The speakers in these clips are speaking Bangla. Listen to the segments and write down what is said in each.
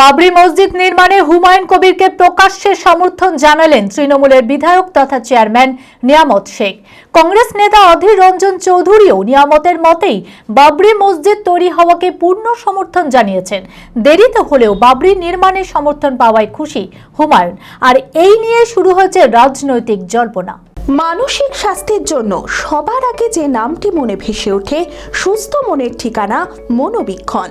বাবরি মসজিদ নির্মাণে হুমায়ুন কবিরকে প্রকাশ্যে সমর্থন জানালেন তৃণমূলের বিধায়ক তথা চেয়ারম্যান নিয়ামত শেখ। কংগ্রেস নেতা অধীর রঞ্জন চৌধুরীও নিয়ামতের মতেই বাবরি মসজিদ তৈরি হওয়াকে পূর্ণ সমর্থন জানিয়েছেন। দেরিতে হলেও বাবরি নির্মাণে সমর্থন পাওয়ায় খুশি হুমায়ুন। আর এই নিয়ে শুরু হয়েছে রাজনৈতিক জল্পনা। মানসিক স্বাস্থ্যের জন্য সবার আগে যে নামটি মনে ভেসে ওঠে, সুস্থ মনের ঠিকানা মনোবীক্ষণ।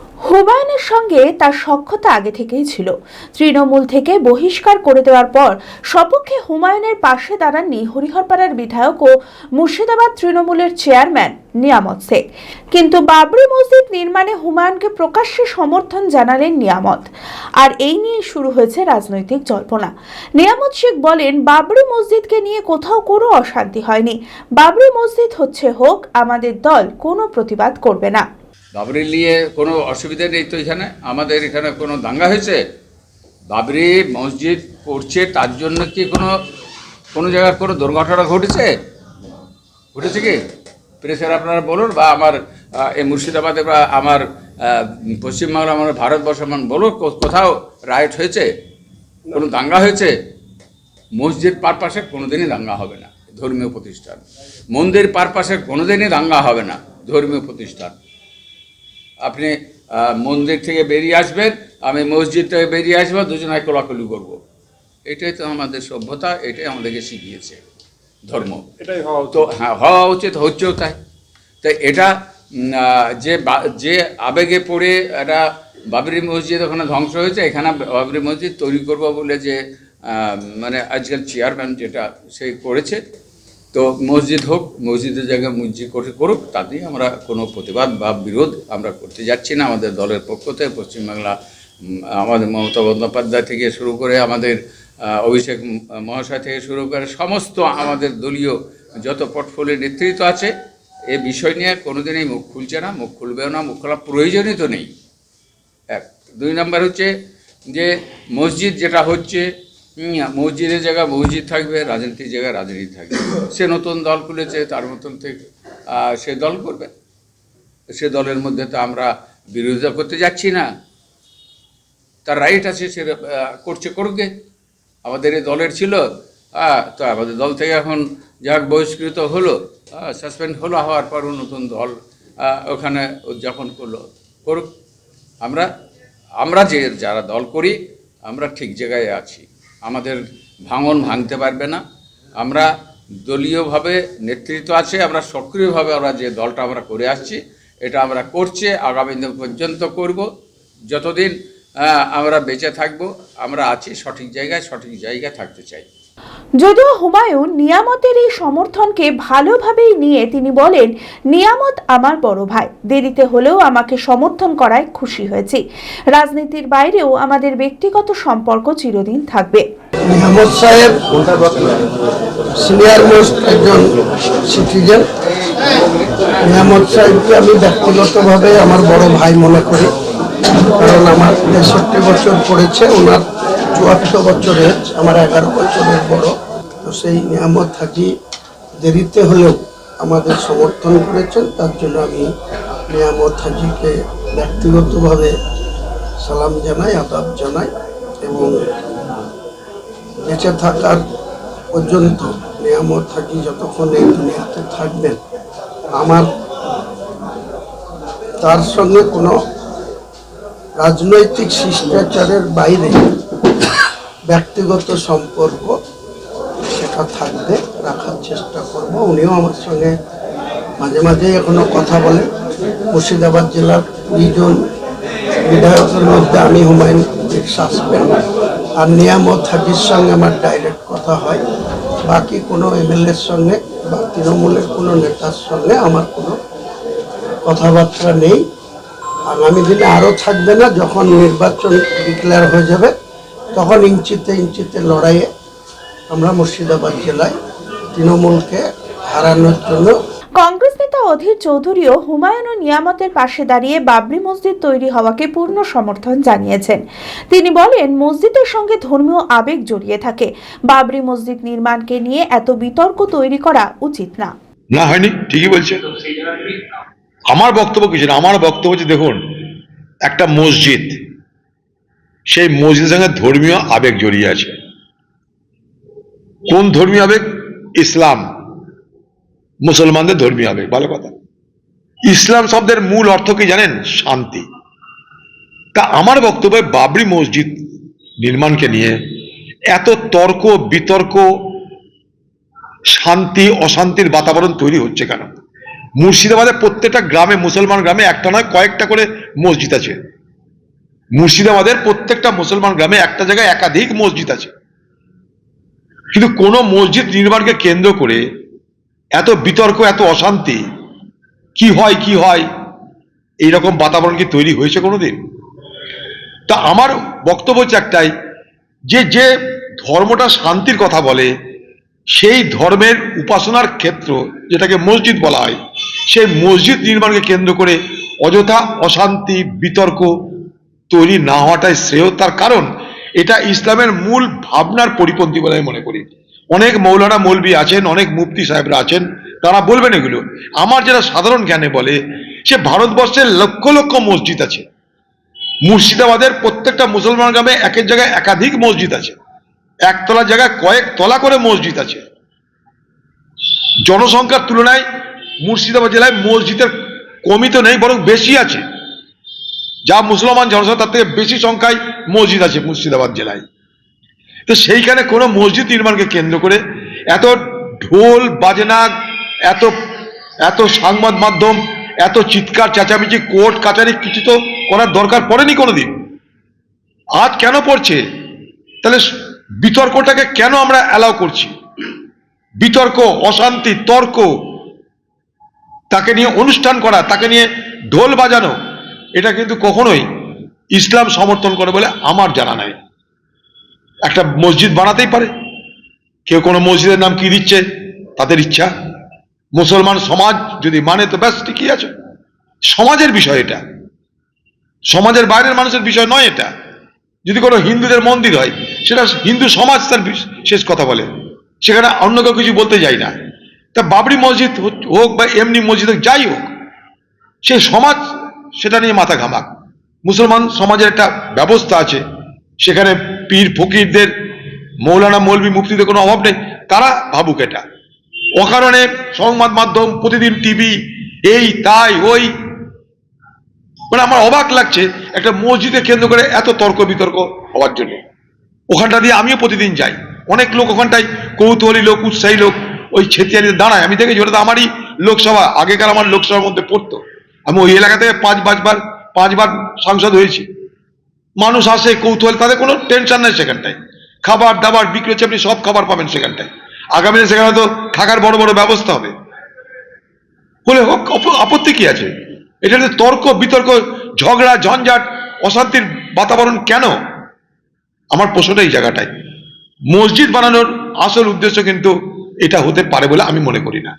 হুমায়ুনের সঙ্গে তার সখ্যতা আগে থেকেই ছিল। তৃণমূল থেকে বহিষ্কার করে দেওয়ার পর সপক্ষে হুমায়ুনের পাশে দাঁড়াননি হরিহরপাড়ার বিধায়ক ও মুর্শিদাবাদ তৃণমূলের চেয়ারম্যান নিয়ামত শেখ। কিন্তু বাবরি মসজিদ নির্মাণে হুমায়ুনকে প্রকাশ্যে সমর্থন জানালেন নিয়ামত। আর এই নিয়ে শুরু হয়েছে রাজনৈতিক জল্পনা। নিয়ামত শেখ বলেন, বাবরি মসজিদকে নিয়ে কোথাও কোনো অশান্তি হয়নি। বাবরি মসজিদ হচ্ছে হোক, আমাদের দল কোনো প্রতিবাদ করবে না। বাবরি নিয়ে কোনো অসুবিধা নেই তো এখানে? আমাদের এখানে কোনো দাঙ্গা হয়েছে? বাবরি মসজিদ করছে, তার জন্য কি কোনো কোনো জায়গায় কোনো দুর্ঘটনা ঘটেছে? ঘটেছে কি? প্রেসার আপনারা বলুন, বা আমার এই মুর্শিদাবাদে বা আমার পশ্চিমবাংলা আমার ভারতবর্ষ মান বলুন কোথাও রাইট হয়েছে? কোনো দাঙ্গা হয়েছে? মসজিদ পারপাসে কোনোদিনই দাঙ্গা হবে না, ধর্মীয় প্রতিষ্ঠান। মন্দির পারপাসে কোনোদিনই দাঙ্গা হবে না, ধর্মীয় প্রতিষ্ঠান। আপনি মন্দির থেকে বেরিয়ে আসবেন আমি মসজিদ থেকে বেরিয়ে আসব দুজনায় কোলাকুলি করব। এটাই তো আমাদের সভ্যতা এটাই আমাদেরকে শিখিয়েছে ধর্ম। এটাই হওয়া তো হ্যাঁ হওয়া উচিত হচ্ছেও তাই। তাই এটা যে বা- যে আবেগে পড়ে একটা বাবরি মসজিদ ওখানে ধ্বংস হয়েছে এখানে বাবরি মসজিদ তৈরি করব বলে যে মানে আজকাল চেয়ারম্যান যেটা সে করেছে তো মসজিদ হোক, মসজিদের জায়গায় মসজিদ করে করুক, তাতেই আমরা কোনো প্রতিবাদ বা বিরোধ আমরা করতে যাচ্ছি না। আমাদের দলের পক্ষ থেকে পশ্চিমবাংলা আমাদের মমতা বন্দ্যোপাধ্যায় থেকে শুরু করে আমাদের অভিষেক মহাশয় থেকে শুরু করে সমস্ত আমাদের দলীয় যত পোর্টফোলিও নেতৃত্ব আছে, এ বিষয় নিয়ে কোনোদিনই মুখ খুলছে না, মুখ খুলবেও না, মুখ খোলা প্রয়োজনই তো নেই। এক। দুই নম্বর হচ্ছে যে মসজিদ যেটা হচ্ছে মসজিদের জায়গায় মসজিদ থাকবে, রাজনীতির জায়গায় রাজনীতি থাকবে। সে নতুন দল খুলেছে, তার মতন থেকে সে দল করবে। সে দলের মধ্যে তো আমরা বিরোধিতা করতে যাচ্ছি না। তার রাইট আছে, সে করছে করবে আমাদের এই দলের ছিল তো আমাদের দল থেকে এখন যাক, বহিষ্কৃত হলো সাসপেন্ড হলো, হওয়ার পরও নতুন দল ওখানে উদযাপন করল। করুক। আমরা আমরা যে, যারা দল করি, আমরা ঠিক জায়গায় আছি। আমাদের ভাঙন ভাঙতে পারবে না। আমরা দলীয়ভাবে নেতৃত্ব আছে, আমরা সক্রিয়ভাবে আমরা যে দলটা আমরা করে আসছি, এটা আমরা করছি, আগামী দিন পর্যন্ত করব। যতদিন আমরা বেঁচে থাকব, আমরা আছি সঠিক জায়গায় সঠিক জায়গায় থাকতে চাই। যদিও হুমায়ুন নিয়ামতের এই সমর্থনকে ভালোভাবেই নিয়ে তিনি বলেন, নিয়ামত আমার বড় ভাই, দেরিতে হলেও আমাকে সমর্থন করায় খুশি হয়েছি। রাজনীতির বাইরেও আমাদের ব্যক্তিগত সম্পর্ক চিরদিন থাকবে। মোহাম্মদ সাহেব সিনিয়র মোস্ট একজন সিটিজেন। নিয়ামত সাহেবকে আমি ব্যক্তিগতভাবে আমার বড় ভাই মনে করি। কারণ আমার তেষট্টি বছর পড়েছে, ওনার চুয়াত্তর বছরের, আমার এগারো বছরের বড়। তো সেই নিয়ামত হাজি দেরিতে হলেও আমাদের সমর্থন করেছেন, তার জন্য আমি নিয়ামত হাজিকে ব্যক্তিগতভাবে সালাম জানাই, আদাব জানাই এবং বেঁচে থাকার পর্যন্ত নিয়ামত থাকি যতক্ষণ এই দুনিয়াতে থাকবেন, আমার তার সঙ্গে কোনো রাজনৈতিক শিষ্টাচারের বাইরে ব্যক্তিগত সম্পর্ক সেটা থাকবে, রাখার চেষ্টা করব। উনিও আমার সঙ্গে মাঝে মাঝে এখনও কথা বলেন। মুর্শিদাবাদ জেলার দুইজন বিধায়কের মধ্যে আমি হুমায়ুন সাসপেন্ড আর নিয়ামত হাজির সঙ্গে আমার ডাইরেক্ট কথা হয়। বাকি কোনো এমএলএর সঙ্গে বা তৃণমূলের কোনো নেতার সঙ্গে আমার কোনো কথাবার্তা নেই। আগামী দিনে আরও থাকবে না, যখন নির্বাচন ডিক্লেয়ার হয়ে যাবে। তখন ইঞ্চিতে ইঞ্চিতে লড়াইয়ে আমরা মুর্শিদাবাদ জেলায় তৃণমূলকে হারানোর জন্য কংগ্রেস নেতা অধীর চৌধুরীও হুমায়ুন ও নিয়ামতের পাশে দাঁড়িয়ে বাবরি মসজিদ তৈরি হওয়াকে পূর্ণ সমর্থন জানিয়েছেন। তিনি বলেন মসজিদের সঙ্গে ধর্মীয় আবেগ জড়িয়ে থাকে। বাবরি মসজিদ নির্মাণকে নিয়ে এত বিতর্ক তৈরি করা উচিত না। না হয়নি। ঠিকই বলছে। আমার বক্তব্য কিছু না। আমার বক্তব্য হচ্ছে দেখুন একটা মসজিদ সেই মসজিদের সঙ্গে ধর্মীয় আবেগ জড়িয়ে আছে। কোন ধর্মীয় আবেগ? ইসলাম। মুসলমানদের ধর্মীয় আবেগ, ভালো কথা। ইসলাম শব্দের মূল অর্থ কি জানেন? শান্তি। তা আমার বক্তব্য বাবরি মসজিদ নির্মাণকে নিয়ে এত তর্ক, বিতর্ক, শান্তি, অশান্তির বাতাবরণ তৈরি হচ্ছে কেন? মুর্শিদাবাদে প্রত্যেকটা গ্রামে, মুসলমান গ্রামে একটা নয়, কয়েকটা করে মসজিদ আছে। মুর্শিদাবাদের প্রত্যেকটা মুসলমান গ্রামে একটা জায়গায় একাধিক মসজিদ আছে। কিন্তু কোন মসজিদ নির্মাণকে কেন্দ্র করে এত বিতর্ক, এত অশান্তি, কি হয় কি হয়, এইরকম বাতাবরণ কি তৈরি হয়েছে কোনোদিন? তা আমার বক্তব্য হচ্ছে একটাই, যে যে ধর্মটা শান্তির কথা বলে, সেই ধর্মের উপাসনার ক্ষেত্র যেটাকে মসজিদ বলা হয়, সেই মসজিদ নির্মাণকে কেন্দ্র করে অযথা অশান্তি, বিতর্ক তৈরি না হওয়াটাই শ্রেয়। তার কারণ, এটা ইসলামের মূল ভাবনার পরিপন্থী বলে আমি মনে করি। অনেক মৌলানা মৌলবি আছেন, অনেক মুফতি সাহেবরা আছেন, তারা বলবেন এগুলো। আমার যেটা সাধারণ জ্ঞানে বলে, সে ভারতবর্ষের লক্ষ লক্ষ মসজিদ আছে। মুর্শিদাবাদের প্রত্যেকটা মুসলমান গ্রামে একের জায়গায় একাধিক মসজিদ আছে। একতলা জায়গায় কয়েক তলা করে মসজিদ আছে। জনসংখ্যার তুলনায় মুর্শিদাবাদ জেলায় মসজিদের কমই তো নেই, বরং বেশি আছে। যা মুসলমান জনসংখ্যা, তার থেকে বেশি সংখ্যায় মসজিদ আছে মুর্শিদাবাদ জেলায়। তো সেইখানে কোনো মসজিদ নির্মাণকে কেন্দ্র করে এত ঢোল বাজনা, এত এত সংবাদ মাধ্যম, এত চিৎকার, চেঁচামেচি, কোর্ট, কাচারি কিছু তো করার দরকার পড়েনি কোনোদিন। আজ কেন পড়ছে? তাহলে বিতর্কটাকে কেন আমরা অ্যালাউ করছি? বিতর্ক, অশান্তি, তর্ক, তাকে নিয়ে অনুষ্ঠান করা, তাকে নিয়ে ঢোল বাজানো এটা কিন্তু কখনোই ইসলাম সমর্থন করে বলে আমার জানা নাই। একটা মসজিদ বানাতেই পারে। কেউ কোনো মসজিদের নাম কি দিচ্ছে? তাদের ইচ্ছা। মুসলমান সমাজ যদি মানে তো ব্যাস, ঠিকই আছে। সমাজের বিষয় এটা। সমাজের বাইরের মানুষের বিষয় নয় এটা। যদি কোনো হিন্দুদের মন্দির হয়, সেটা হিন্দু সমাজ তার শেষ কথা বলে। সেখানে অন্য কেউ কিছু বলতে যাই না। তা বাবরি মসজিদ হোক- হোক বা এমনি মসজিদ হোক, যাই হোক, সে সমাজ সেটা নিয়ে মাথা ঘামাক। মুসলমান সমাজের একটা ব্যবস্থা আছে। সেখানে পীর ফকিরদের, মৌলানা মৌলবী মুফতিদের কোনো অভাব নেই। তারা ভাবুক এটা। অকারণে সংবাদ মাধ্যম, প্রতিদিন টিভি, এই, তাই, ওই। মানে আমার অবাক লাগছে একটা মসজিদে কেন্দ্র করে এত তর্ক বিতর্ক হওয়ার জন্য। ওখানটা দিয়ে আমিও প্রতিদিন যাই। অনেক লোক ওখানটায় কৌতূহলী লোক, উৎসাহী লোক, ওই ছেতিয়ানিতে দাঁড়ায়। আমি দেখেছি, ওটা তো আমারই লোকসভা, আগেকার আমার লোকসভার মধ্যে পড়তো। আমি ওই এলাকা থেকে পাঁচ পাঁচবার পাঁচবার সাংসদ হয়েছি। মানুষ আসে, কৌতূহল, তাদের কোনো টেনশন নেই সেখানটায়। খাবার দাবার, বিক্রি হচ্ছে আপনি সব খাবার পাবেন সেখানটায়। আগামী সেখানে তো থাকার বড় বড় ব্যবস্থা হবে। বলে হোক আপত্তি কি আছে? এটা তর্ক, বিতর্ক, ঝগড়া, ঝঞ্ঝাট, অশান্তির বাতাবরণ কেন? আমার প্রশ্নটা এই জায়গাটায়। মসজিদ বানানোর আসল উদ্দেশ্য কিন্তু এটা হতে পারে বলে আমি মনে করি না।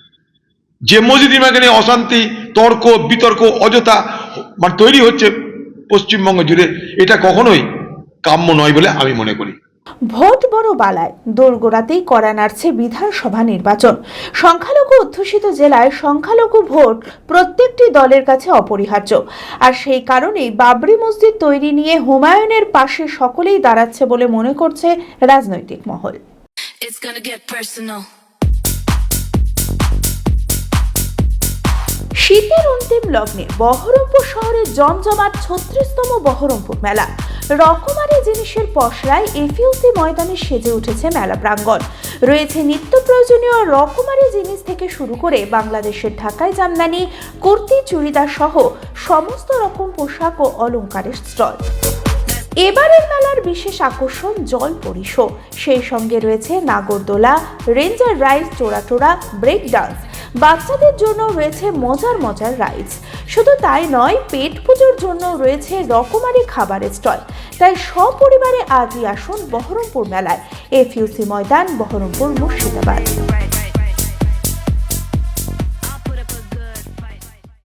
যে মসজিদ নিয়ে অশান্তি তর্ক বিতর্ক অযথা মানে তৈরি হচ্ছে পশ্চিমবঙ্গ জুড়ে এটা কখনোই কাম্য নয় বলে আমি মনে করি। ভোট বড় বালায় দোরগোড়াতেই করা নাড়ছে বিধানসভা নির্বাচন। সংখ্যালঘু অধ্যুষিত জেলায় সংখ্যালঘু ভোট প্রত্যেকটি দলের কাছে অপরিহার্য। আর সেই কারণেই বাবরি মসজিদ তৈরি নিয়ে হুমায়ুনের পাশে সকলেই দাঁড়াচ্ছে বলে মনে করছে রাজনৈতিক মহল। It's gonna get personal. শীতের অন্তিম লগ্নে বহরমপুর শহরের জমজমাট ছত্রিশতম বহরমপুর মেলা। রকমারি জিনিসের পসরায় এফিউসি ময়দানে সেজে উঠেছে মেলা প্রাঙ্গণ। রয়েছে নিত্য প্রয়োজনীয় রকমারি জিনিস থেকে শুরু করে বাংলাদেশের ঢাকায় জামদানি, কুর্তি, চুড়িদার সহ সমস্ত রকম পোশাক ও অলংকারের স্টল। এবারের মেলার বিশেষ আকর্ষণ জল পরিশো সেই সঙ্গে রয়েছে নাগরদোলা, রেঞ্জার রাইড চোরাটোরা, ব্রেক ডান্স। বাচ্চাদের জন্য রয়েছে মজার মজার রাইডস শুধু তাই নয়, পেট পুজোর জন্য রয়েছে রকমারি খাবারের স্টল তাই সপরিবারে আজই আসুন বহরমপুর মেলায়। এফিউসি ময়দান, বহরমপুর মুর্শিদাবাদ।